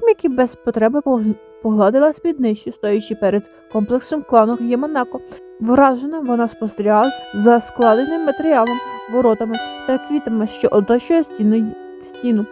Кімікі без потреби погладила спідничку, стоячи перед комплексом клану Яманако. Вражена вона спостерігала за складеним матеріалом, воротами та квітами, що оточує стіну. стіну.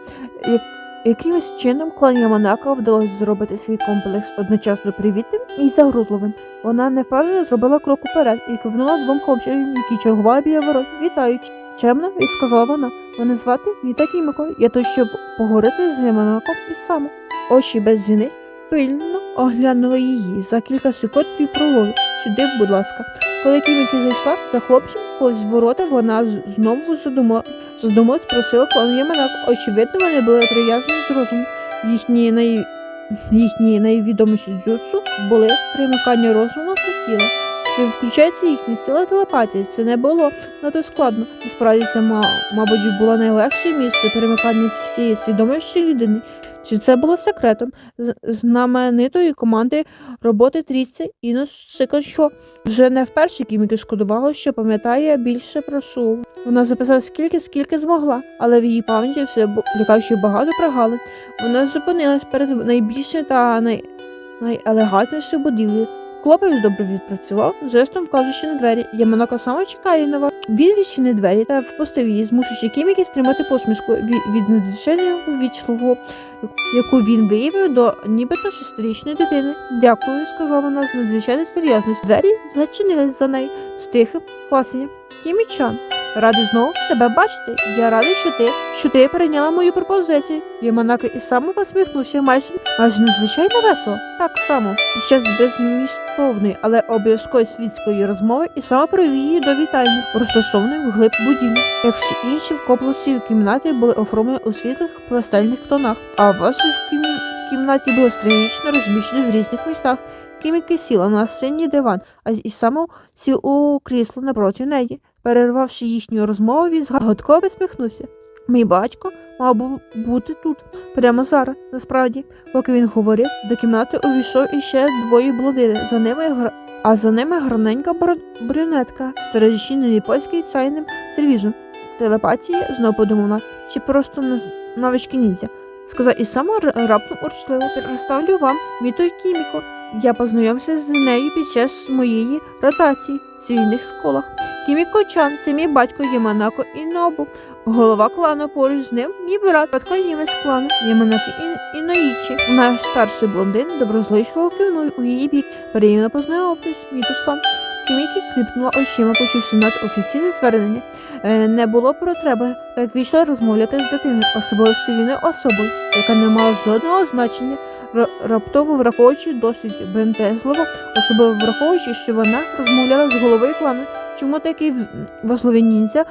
Як- Якимось чином клану Яманако вдалося зробити свій комплекс одночасно привітним і загрузливим. Вона невпевнено зробила крок уперед і кивнула двом хлопчикам, які чергували біля ворот, вітаючи. Чемно, і сказала вона. Мене звати Міта Кімико. Я тут, щоб поговорити з Яманаком і сам. Очі без зіниць пильно оглянули її за кілька секунд твій пролову. Сюди, будь ласка. Коли Кімікі зайшла за хлопцем, повз ворота вона знову задумала, задумалась просила клану Яманако. Очевидно, вони були прив'язані з розуму. Їхні най... їхні найвідоміші дзюцу були примикання розуму та тіла. Включається їхня ціла телепатія. Це не було надто складно. Насправді це, мабуть, було найлегше місце перемикання з всієї свідомості людини. Чи це було секретом знаменитої команди роботи трійці Іно Сикачо? Вже не вперше Кіміки шкодувала, що пам'ятає більше про Сулу. Вона записала скільки, скільки змогла, але в її пам'яті все лякаючи багато прогалин. Вона зупинилась перед найбільшою та най... найелегантнішою будівлею. Хлопець добре відпрацював, жестом вкажучи на двері. Яманака саме чекає на вас. Він відчинив двері та впустив її, змушуючи Кіміки стримати посмішку від надзвичайного вічливого, яку він виявив до нібито шестирічної дитини. Дякую, сказала вона з надзвичайною серйозністю. Двері зачинились за нею з тихим класенням. Кімічан, радий знову тебе бачити. Я радий, що ти, що ти прийняла мою пропозицію. Яманака і сам посміхнувся майже, майже надзвичайно весело. Так само, під час безмістовної, але обов'язкової світської розмови і саме провів її до вітальні, розташованої вглиб будівлі. Як всі інші в комплексі в кімнаті були оформлені у світлих пастельних тонах, а ваші в кім... кімнаті були стратегічно розміщені в різних містах. Кіміки сіла на синій диван, а і саме сів у крісло напроти неї. Перервавши їхню розмову, він згадково посміхнувся. Мій батько мав бу- бути тут, прямо зараз, насправді. Поки він говорив, до кімнати увійшов іще двоє блондини. За ними гра... а за ними гарненька бр... брюнетка, старожичінений польський цайним сервізом. Телепатії, знов подумала, чи просто навички ніндзя. Сказав і сама раптом урчливо представлю вам Міту Кіміко. Я познайомився з нею під час моєї ротації в цивільних школах. Кіміко Чан, це мій батько Яманако Інобу, голова клану поруч з ним, мій брат, батько з клану Яманако Ін- Іноїчі. Наш старший блондин доброзичливо кивнув у її бік. Приємно познайомитись, Міту-сан. Кімікі кліпнула очима, почувши над офіційне звернення. Е, не було потреби так вічно розмовляти з дитиною, особливо з цивільною особою, яка не мала жодного значення, раптово враховуючи досить бентезливо, особливо враховуючи, що вона розмовляла з головою клану. Чому такий важливий ніндзя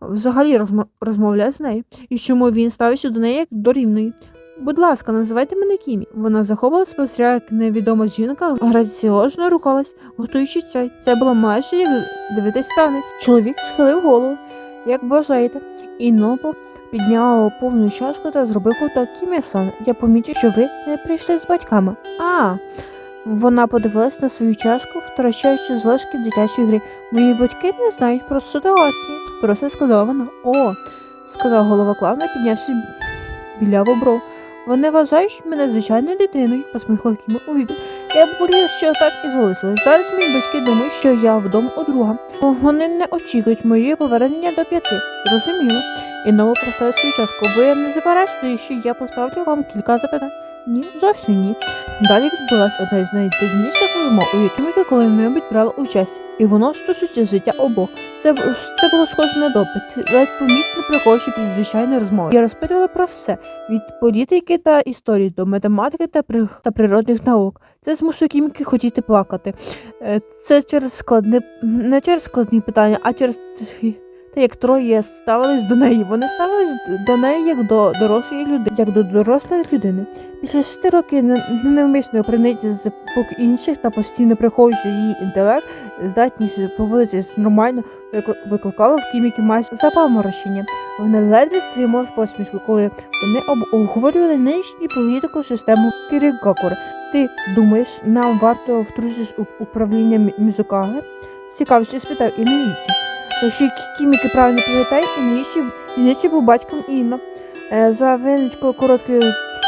взагалі розмо- розмовляє з нею? І чому він ставиться до неї як до рівної? Будь ласка, називайте мене Кімі. Вона захопила спостерігає, як невідома жінка граціозно рухалась, готуючи чай. Це було майже як дивитись танець. Чоловік схилив голову, як бажаєте, і Нобо підняв повну чашку та зробив ковток Кімі-сан. Я помітив, що ви не прийшли з батьками. А, вона подивилась на свою чашку, втрачаючи залишки дитячої гри. Мої батьки не знають про ситуацію. Просто сказала вона. О, сказав голова клана, піднявши біляву бров. Вони вважають мене звичайною дитиною, посміхла Кіма у відео. Я б воліла, що так і залишилось. Зараз мої батьки думають, що я вдома у друга. Вони не очікують моєї повернення до п'яти. Зрозуміло. І знову поставив свою чашку. Ви не заперечуєте, що я поставлю вам кілька запитань? Ні, зовсім ні. Далі відбулася одна з найдивніших розмов, у яких ми коли-небудь брали участь, і воно стосується життя обох. Це, це було схоже на допит, ледь помітно приходячи під звичайну розмову. Я розпитувала про все від політики та історії до математики та, при... та природних наук. Це змушує кімки хотіти плакати. Е, Це через складне не через складні питання, а через те, як троє ставились до неї. Вони ставились до неї як до дорослої людини, як до дорослої людини. Після шести років не- невмисної приниті з епох інших та постійно приховуючи її інтелект, здатність поводитись нормально, викли- викликала в кіміки майже запаморочення. Вони ледве стримували посмішку, коли вони обговорювали нинішню політику систему Кірігакури. Ти думаєш, нам варто втрутитись у управління Мі- Мізукаги? З цікавістю спитав Інуїці. Якщо Кі- Кіміки правильно пам'ятає, Інуїчі Інуїчі був батьком Інно. Е, За виняткою короткої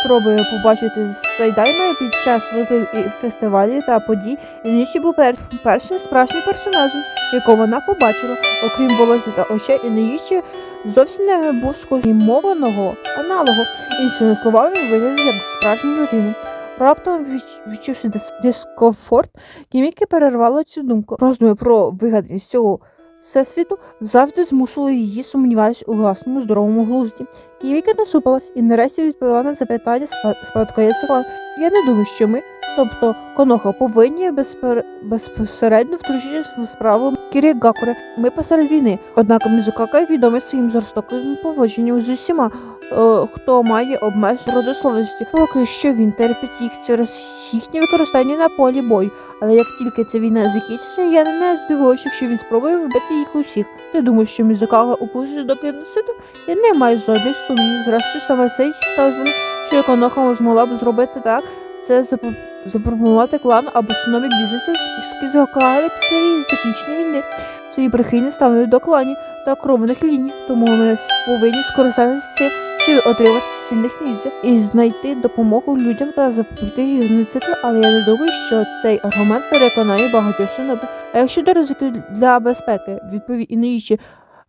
спробує побачити Сайдайма під час важливих фестивалів та подій, і Ніші був пер... першим справжнім персонажем, якого вона побачила. Окрім волосся та очей, і Ніші зовсім не був мованого аналогу. Іншими словами, виглядав як справжня людина. Раптом відчувши дис- дискомфорт, Кіміки перервала цю думку. Роздуми про вигаданість цього всесвіту завжди змусило її сумніватися у власному здоровому глузді. Кіміка насупилась і нарешті відповіла на запитання спа- спадкоємця Я не думаю, що ми, тобто Коноха, повинні безпер... безпосередньо втручитися в справу Кірігакури. Ми посеред війни. Однак Мізукака відомий своїм жорстоким поводженням з усіма, е, хто має обмеження родословності. Поки що він терпить їх через їхнє використання на полі бою. Але як тільки ця війна закінчиться, я не здивуюся, якщо він спробує вбити їх усіх. Ти думаєш, що Мізукага опустить до геноциду? Я не маю жодних сумнівів. Зрештою, саме це й сталося, що Коноха змогла б зробити так. Це запо- запропонувати клану або шинобі бізнесу з Кізокагарі після закінчення війни. Свої прихильні ставлять до кланів та кровних ліній, тому ми повинні скористатися цим, щоб отримати сильних ніндзя і знайти допомогу людям та запобігти геноциду, але я не думаю, що цей аргумент переконає багатьох шинобі. А якщо до ризиків для безпеки відповідь інуїчі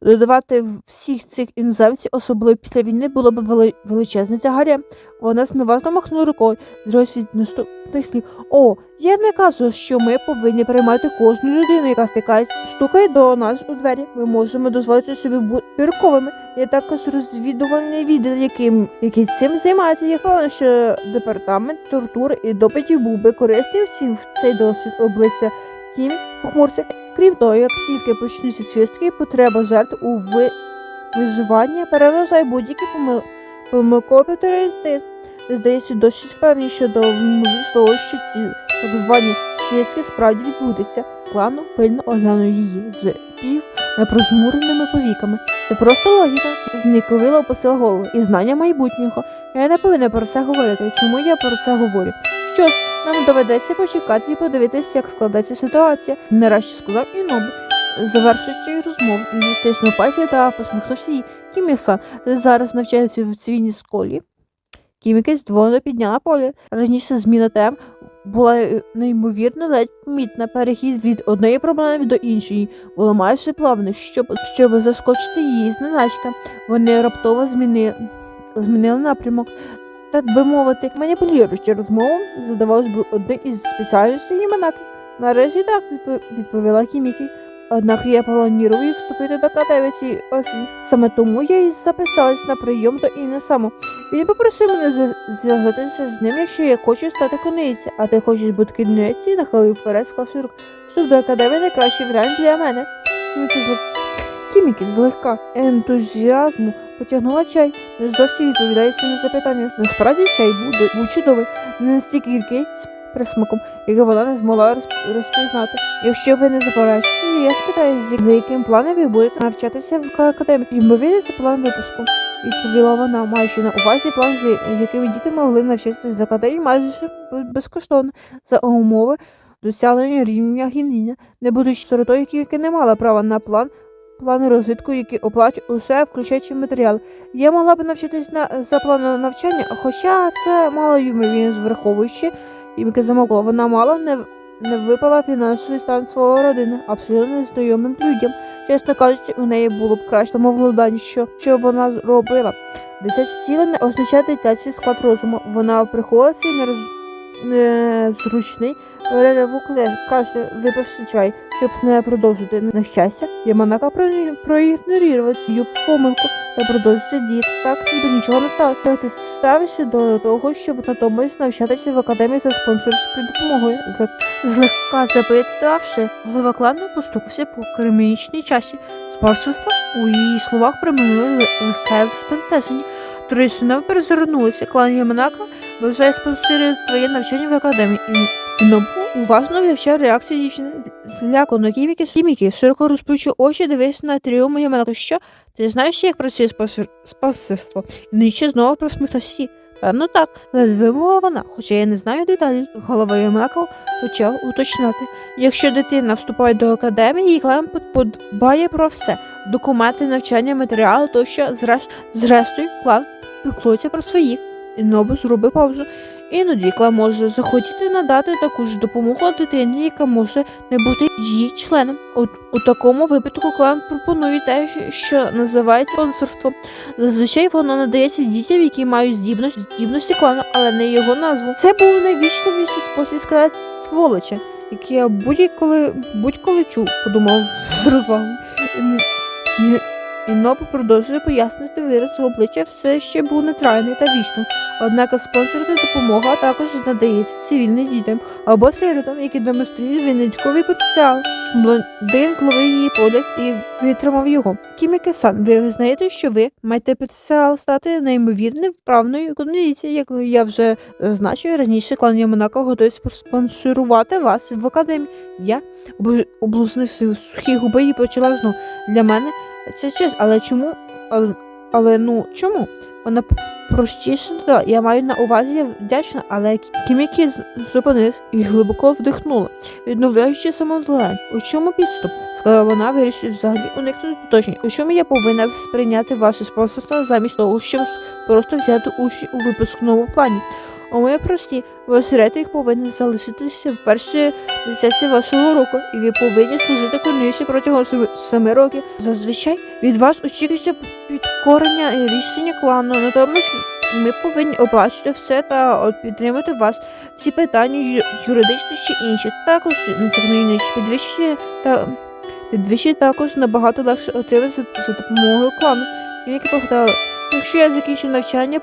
додавати всіх цих іноземців, особливо після війни, було б величезне тягаря. Вона зневажно махнула рукою, зриваючись від наступних слів. О, я не кажу, що ми повинні приймати кожну людину, яка стикається, стукає до нас у двері. Ми можемо дозволити собі бути пірковими. Є також розвідувальний відділ, яким який цим займається. Я певна, що департамент тортур і допитів був би корисний всім в цей досвід обличчя Кім похмурся. Крім того, як тільки почнуться свистки, потреба жертв у ви... виживанні переважає будь-які помил... помилкові терористизм. Здається, досить впевнені щодо ймовірності того, що ці так звані свистки справді відбудуться. Клану пильно оглянув її з пів непрозмуреними повіками. Це просто логіка. Зніковила опустила голову і знання майбутнього. Я не повинна про це говорити. Чому я про це говорю? Що ж, нам доведеться почекати і подивитися, як складеться ситуація. Нарешті сказав Інобу, завершуючи розмову, він стиснув пальці та посміхнувся їй. Кіміса, ти зараз навчаєшся в цивільній школі. Кіміка здвоєно підняла погляд. Раніше зміна тем була е, неймовірно ледь помітна. Перехід від однієї проблеми до іншої було майже плавно, щоб, щоб заскочити її зненацька. Вони раптово змінили, змінили напрямок. Так би мовити, маніпулюючи розмову, задавалось би одне із спеціальностей Єманаки. Наразі так відповіла Кімікі. Однак я планую вступити до академії цієї осені. Саме тому я і записалась на прийом до Інни Саму. Він попросив мене зв'язатися з ним, якщо я хочу стати конниця, а ти хочеш бути конницею, нахилив вперед, склавши руку. Вступ до академії найкращий варіант для мене. Кімікі злегка ентузіазму потягнула чай, не зовсім відповідаючи на запитання. Насправді чай був, був чудовий, не настільки гіркий з присмаком, який вона не змогла розп- розпізнати. Якщо ви не заперечуєте, я спитаю, за яким планом ви будете навчатися в академії. Ймовірно, це план випуску. Відповіла вона, маючи на увазі план, з якими діти могли навчатися в академії майже безкоштовно за умови досягнення рівня гініння, не будучи сиротою, яка не мала права на план. Плани розвитку, які оплачують усе, включаючи матеріал. Я могла б навчитись на за планом навчання, хоча це мало ймовірність враховуючи, і замовила, вона мало не, не випала фінансовий стан свого родини, абсолютно незнайомим людям. Чесно кажучи, у неї було б краще самовладання, що, що вона робила. Дитяче тіло не означає дитячий склад розуму. Вона приховала свій нероз... незручний перериву кашля, випивши чай, щоб не продовжити нещастя. Яманака про- проігнорував цю помилку та продовжити діяти так, ніби нічого не стало. Ти ставишся до того, щоб натомість навчатися в академії за спонсорською допомогою. Злегка запитавши, голова клану постукався по кримінічній часі. Спонсорство у її словах приминули легке збентеження. Турисина перезирнулися. Клан Яманака бажає спонсорувати твоє навчання в академії. І Нобу уважно вивчав реакцію дівчини. Злякано кіміки, кіміки, широко розплющив очі, дивився на тріуму Яманака. Що? Ти знаєш, як працює спонсор- спонсорство? І нічі знову просміхнувся. Певно так, мова вона, хоча я не знаю деталей. Голова Яманака почав уточняти. Якщо дитина вступає до академії, їй клан подбає про все. Документи, навчання, матеріали тощо, зреш... зрештою, клан піклується про своїх. І Нобу зробив паузу. Іноді клан може захотіти надати таку ж допомогу дитині, яка може не бути її членом. У, у такому випадку клан пропонує те, що називається спонсорство. Зазвичай воно надається дітям, які мають здібності, здібності клану, але не його назву. Це був найвічливіший спосіб сказати сволоче, який я будь-коли будь-коли чув, подумав з розвагою. І- Нобу продовжує пояснити вираз його обличчя все ще був нейтральний та вічним. Однак спонсорна допомога також надається цивільним дітям або сиротам, які демонструють винятковий потенціал. Блондин зловив її погляд і витримав його. Кіміке-сан, ви визнаєте, що ви маєте потенціал стати неймовірним вправною економіці, як я вже зазначив раніше, клан Яманака готовий спонсорувати вас в академії. Я обл- облизнув свої сухі губи і почала знову. Для мене це честь, але чому? Але, але ну чому? Вона простіше додала. Я маю на увазі вдячна, але Кімікі з- зупинилась і глибоко вдихнула, відновляючи самовладання. У чому підступ? сказала вона, вирішив взагалі уникнути уточнень. У чому я повинна сприйняти ваше спонсорство замість того, щоб просто взяти участь у випускному плані? У моє прості, рейтинг повинен залишитися в першій десятці вашого року, і ви повинні служити корніше протягом семи- років. Зазвичай від вас очікується підкорення і рішення клану, натомість ми повинні оплачувати все та от підтримувати вас. Всі питання юридичні чи інші, також найнижче підвищення та підвищення також набагато легше отримати за, допомогою клану. Тільки погадала, якщо я закінчу навчання,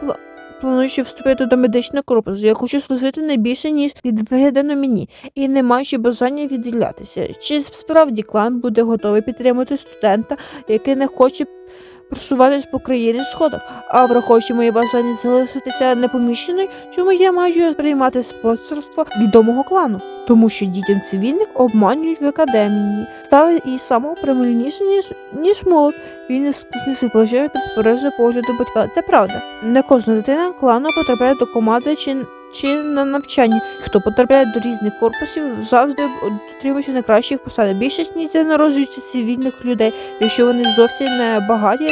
пла- плануючи вступити до медичного корпусу, я хочу служити не більше, ніж відведено мені, і не маючи бажання відділятися. Чи справді клан буде готовий підтримати студента, який не хоче просуватись по країні сходах, а враховуючи моє бажання залишитися непоміщеною, чому я маю приймати спонсорство відомого клану? Тому що дітям цивільних обманюють в академії, ставить і самого прямолінніше, ніж ніж молод. Він знесли плече та попереджує погляду батька. Це правда. Не кожна дитина клану потрапляє до команди чи, чи на навчання. Хто потрапляє до різних корпусів, завжди отримуючи найкращих посад. Більшість ніде народжується цивільних людей, якщо вони зовсім не багаті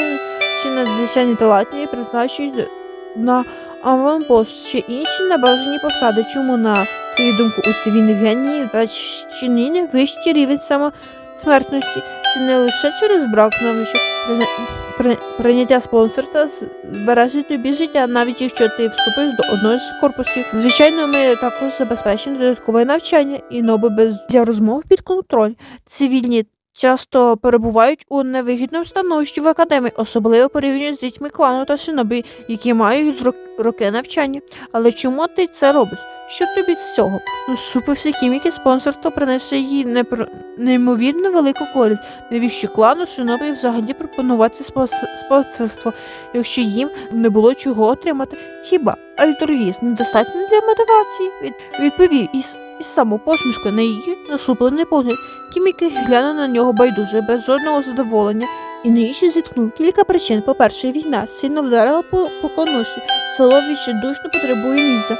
чи надзвичайно талантні, призначують на аванпост чи інші небажані посади. Чому на твою думку у цивільних генії та чиніння вищий рівень самосмертності? Це не лише через брак навичок прийняття спонсорства з- тобі життя, навіть якщо ти вступиш до одного з корпусів. Звичайно, ми також забезпечимо додаткове навчання і ноби без розмов під контроль. Цивільні часто перебувають у невигідному становищі в академії, особливо порівняно з дітьми клану та шинобі, які мають рок- роки навчання. Але чому ти це робиш? Що тобі з цього? Ну, супер хіміки спонсорство принесе їй непро... неймовірно велику користь. Навіщо клану шинобі взагалі пропонувати спонс- спонсорство, якщо їм не було чого отримати? Хіба альтруїзм недостатньо для мотивації? Від... Відповів із, із самопосмішкою на її насуплений погляд. Кіміки глянув на нього байдуже, без жодного задоволення. І навіщо зіткнув кілька причин. По-перше, війна сильно вдарила по, по конусі. Село відчайдушно потребує місця,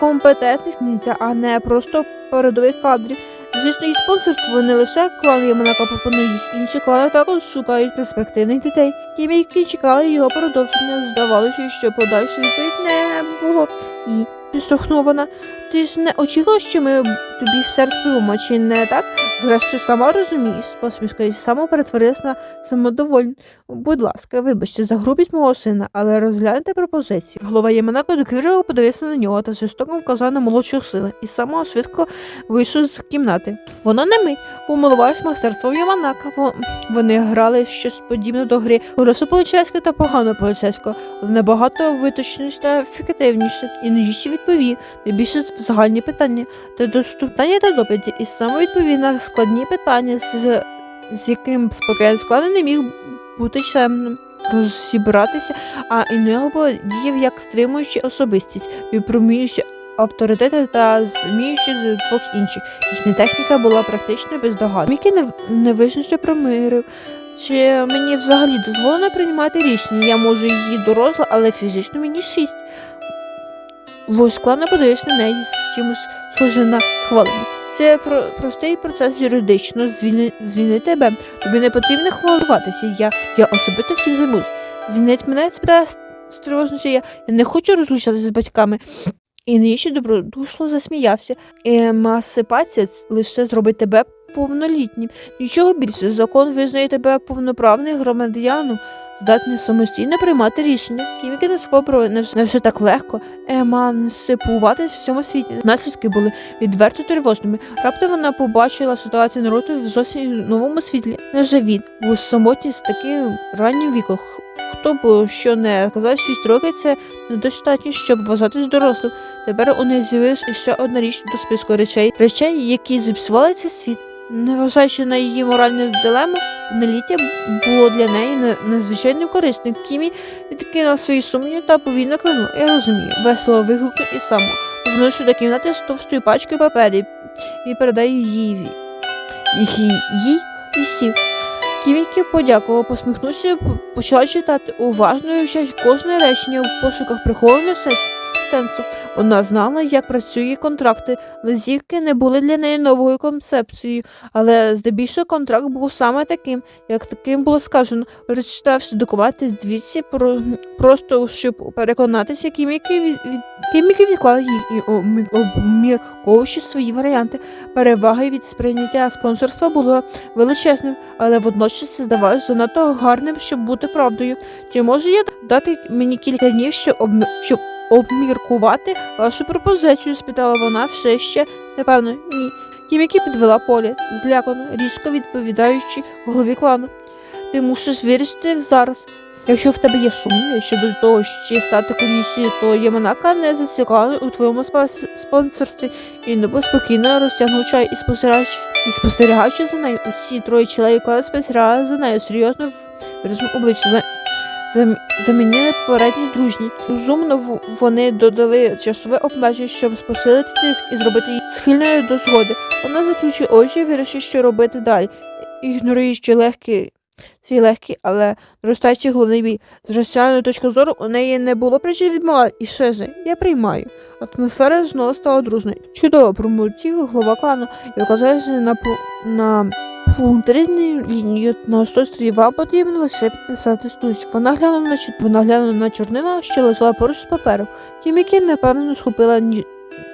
компетентних ніндзя, а не просто передових кадрів. Звісно, і спонсорство не лише клан Яманака пропонують, інші клани також шукають перспективних дітей. Ті, які чекали його продовження, здавалося, що подальше відповідь не було. І підштовхнула вона. Ти ж не очікував, що ми тобі все розповімо, чи не так? Зрештою, сама розумієш, посмішка і само перетворилась на самодовольну. Будь ласка, вибачте за грубість мого сина, але розгляньте пропозиції. Голова Яманако доквірливо подивився на нього та жорстоко вказав на молодшого сина і самого швидко вийшов з кімнати. Вона не мить помилувалась майстерством Яманака. Вони грали щось подібне до гри хорошо поліцейського та погано поліцейського, але набагато виточніше та ефективніше. І Ножіщі відповів найбільше загальні питання та доступання та допиті, і саме відповів на складні питання, з, з яким спокійно складно не міг бути чемним. Розібратися, а інего діяв як стримуючи особистість, випромінюючи авторитети та зміючи з двох інших. Їхня техніка була практично бездоганна. Мікі не, не визначився промирив. Чи мені взагалі дозволено приймати рішення? Я можу її доросла, але фізично мені шість. Воскладно подивився на неї з чимось схоже на хвалення. Це про простий процес юридично звільни, звільнити тебе. Тобі не потрібно хвилюватися. Я, я особисто всім займусь. Звільнить мене спитає стривожився я. Я не хочу розлучатися з батьками. І Ніші добродушно засміявся. Емасипація лише зробить тебе повнолітнім. Нічого більше. Закон визнає тебе повноправним громадяном, здатним самостійно приймати рішення. Кіміки не спробували не вже- не вже так легко емансипуватись в цьому світі. Наслідки були відверто тривожними. Раптом вона побачила ситуацію народу в зовсім новому світлі. Невже він був самотній з таким раннім віком. Хто б що не сказав, 6 років це недостатньо, щоб вважатись дорослим. Тепер у неї з'явилася ще одна річ до списку речей, речей, які зіпсували цей світ. Незважаючи на її моральну дилему, повноліття було для неї не- надзвичайно корисним. Кімі відкинула свої сумніви та повільно кивнула. Я розумію, весело вигукнув і сам. Повернувся до кімнати з товстою пачкою паперів і передає їй, їй, і сів. Кіміки подякував, посміхнувся, п- почала читати, уважно вивчаючи кожне речення в пошуках прихованого сенсу. Сенсу. Вона знала, як працюють контракти. Лазівки не були для неї новою концепцією, але здебільшого контракт був саме таким, як таким було сказано. Прочитавши документи звідси про просто щоб переконатися, кіміки від, від кіміки відклали їх і обмі- обмірковуючи свої варіанти. Переваги від сприйняття спонсорства було величезним, але водночас здавалося занадто гарним, щоб бути правдою. Чи можу я дати мені кілька днів, щоб, щоб обміркувати вашу пропозицію? спитала вона все ще напевно ні. Кімікі підвела поле, злякано, різко відповідаючи голові клану. Ти мусиш вирішити зараз. Якщо в тебе є сумніви щодо того, чи стати комісією, то Яманака не зацікавлений у твоєму спонсорстві і Нобу спокійно розтягнув чай і спостерігаючи, і спостерігаючи за нею. Усі троє чоловік спостерігали за нею серйозно в зам- замінили попередні дружні. Розумно вони додали часове обмеження, щоб посилити тиск і зробити її схильною до згоди. Вона заключила очі і вирішила, що робити далі, ігноруючи легкий свій легкий, але зростаючий головний біль. З раціональної точки зору у неї не було причин відмовити. І ще ж, я приймаю. Атмосфера знову стала дружною. Чудово промовтів голова клану і оказався на, на пунктирній лінії на сострі вам потрібно лише підписати стуч. Вона глянула на вона глянула на чорнила, що лежала поруч з папером. Кімікі напевно схопила ні...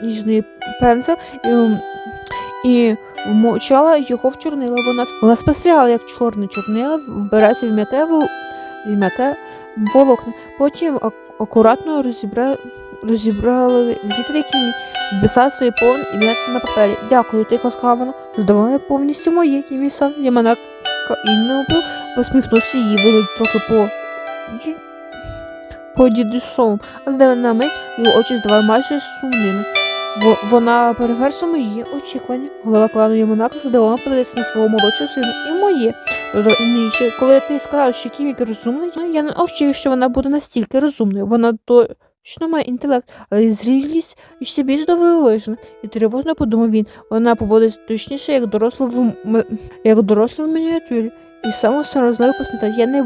ніжний пензел і, і вмочала його в чорнила. Вона, вона спостерігала, як чорне чорнило вбирається в м'яке, в м'яке волокна. Потім ак- акуратно розібра... розібрали літери, які вписали своє повне ім'я на папері. Дякую, тихо сказано. Задоволення повністю моє ім'я. Яманака і Нобу посміхнувся її, вигляд трохи по по дідусовому, але на мить його очі здавали майже сумними. Вона перевершила мої очікування. Голова клану Яманака задоволено подивитися на свого молодшого сина і моє. Коли ти сказав, що Кіміка розумний, я не очікую, що вона буде настільки розумною. Вона точно має інтелект, але зрілість і ще більш дивовижна. І тривожно подумав він. Вона поводить точніше, як доросла в як доросла в мініатюрі. І саме сором'язливо посмітав. Я не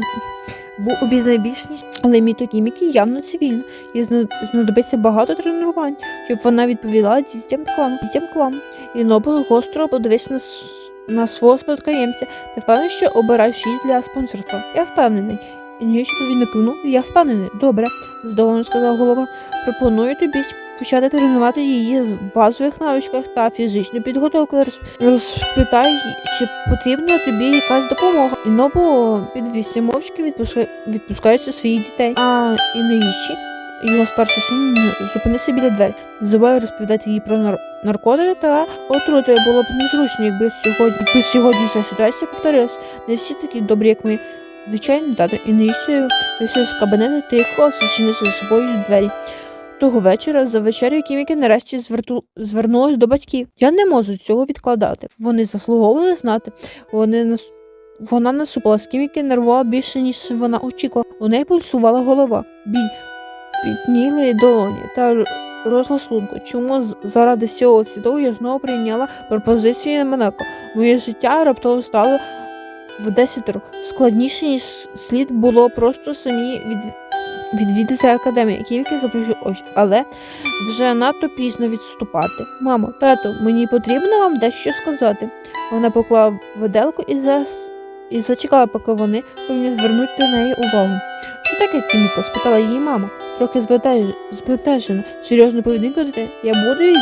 був обізнаний більш ніж, але мітокіміки явно цивільна. І знадобиться багато тренувань, щоб вона відповіла дітям клану. Дітям клану. І Нобл гостро подивився на, на свого спадкоємця. Ти впевнений, що обираєш її для спонсорства? Я впевнений. І Ніч повільно кивнув. Я впевнений. Добре, здоволено сказав голова. Пропоную тобі почати тренувати її в базових навичках та фізичну підготовку. Роз- Розпитай, чи потрібна тобі якась допомога. І Нобу підвівся мовчки, відпускай- відпускаючи своїх дітей. А Іноїчі, його старший син, зупинився біля двері. Забуває розповідати їй про нар- наркотики та отрути. Було б незручно, якби сьогодні, якби сьогодні ця ситуація повторилась. Не всі такі добрі, як ми. Звичайно, тато і Іноїчі вийшов з кабінету тихо, зачинився за собою двері. Того вечора за вечерю Кіміки нарешті зверту... звернулась до батьків. Я не можу цього відкладати. Вони заслуговували знати. Вони нас... Вона насупилась. Кіміки нервувала більше, ніж вона очікувала. У неї пульсувала голова. Біль підніли долоні та р- розлад. Чому з- заради всього світового я знову прийняла пропозицію на Монако? Моє життя раптово стало в десятеро складніше, ніж слід було просто самі від відвідати академію, Ківіки заплющив очі, але вже надто пізно відступати. Мамо, тато, мені потрібно вам дещо сказати. Вона поклала виделку і зас... і зачекала, поки вони повинні звернути на неї увагу. Що таке, Кіміко? спитала її мама, трохи збентеж- збентежена. Серйозно поведінка дітей? Я буду її